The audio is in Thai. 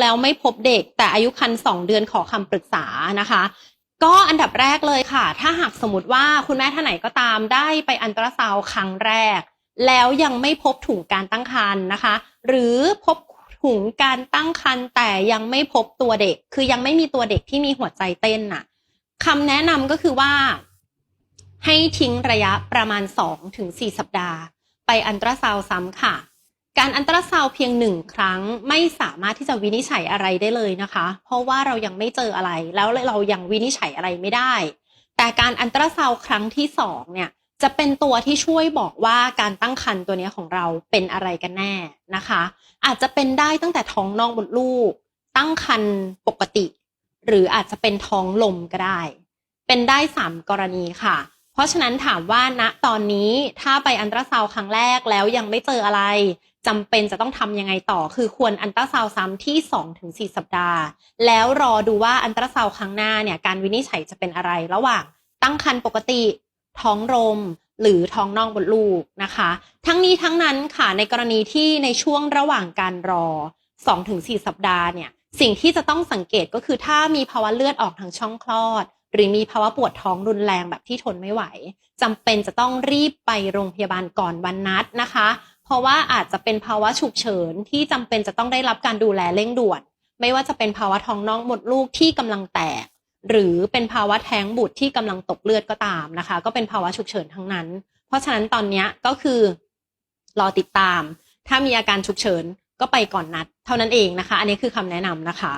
แล้วไม่พบเด็ก แต่อายุครรภ์สองเดือนขอคำปรึกษานะคะ ก็อันดับแรกเลยค่ะ ถ้าหากสมมติว่าคุณแม่ท่านไหนก็ตามได้ไปอันตราซาวครั้งแรก แล้วยังไม่พบถุงการตั้งครรภ์นะคะ หรือพบถุงการตั้งครรภ์แต่ยังไม่พบตัวเด็ก คือยังไม่มีตัวเด็กที่มีหัวใจเต้นน่ะคำแนะนำก็คือว่า ให้ทิ้งระยะประมาณ 2-4 สัปดาห์ ไปอันตราซาวซ้ำค่ะ การอันตราซาวเพียงหนึ่งครั้งไม่สามารถที่จะวินิจฉัยอะไรได้เลยนะคะ เพราะว่าเรายังไม่เจออะไร แล้วเรายังวินิจฉัยอะไรไม่ได้ แต่การอันตราซาวครั้งที่สองเนี่ยจะเป็นตัวที่ช่วยบอกว่าการตั้งครรภ์ตัวนี้ของเราเป็นอะไรกันแน่นะคะ อาจจะเป็นได้ตั้งแต่ท้องนอกมดลูก ตั้งครรภ์ปกติ หรืออาจจะเป็นท้องลมก็ได้ เป็นได้สามกรณีค่ะ ราะฉะนั้นถามว่าณตอนนี้ถ้าไปอันตราซาวครั้งแรกแล้วยังไม่เจออะไรจำเป็นจะต้องทำยังไงต่อ คือควรอันตราซาวซ้ำที่ 2-4 สัปดาห์ แล้วรอดูว่าอันตราซาวครั้งหน้าเนี่ยการวินิจฉัยจะเป็นอะไร ระหว่างตั้งครรภ์ปกติ ท้องลมหรือท้องนอกมดลูกนะคะ ทั้งนี้ทั้งนั้นค่ะในกรณีที่ในช่วงระหว่างการรอ 2-4 สัปดาห์เนี่ยสิ่งที่จะต้องสังเกตก็คือถ้ามีภาวะเลือดออกทางช่องคลอด หรือมีภาวะปวดท้องรุนแรงแบบที่ทนไม่ไหวจำเป็นจะต้องรีบไปโรงพยาบาลก่อนวันนัดนะคะ เพราะว่าอาจจะเป็นภาวะฉุกเฉินที่จำเป็นจะต้องได้รับการดูแลเร่งด่วน ไม่ว่าจะเป็นภาวะท้องน้องหมดลูกที่กำลังแตก หรือเป็นภาวะแท้งบุตรที่กำลังตกเลือดก็ตามนะคะ ก็เป็นภาวะฉุกเฉินทั้งนั้น เพราะฉะนั้นตอนนี้ก็คือรอติดตาม ถ้ามีอาการฉุกเฉินก็ไปก่อนนัด เท่านั้นเองนะคะ อันนี้คือคำแนะนำนะคะ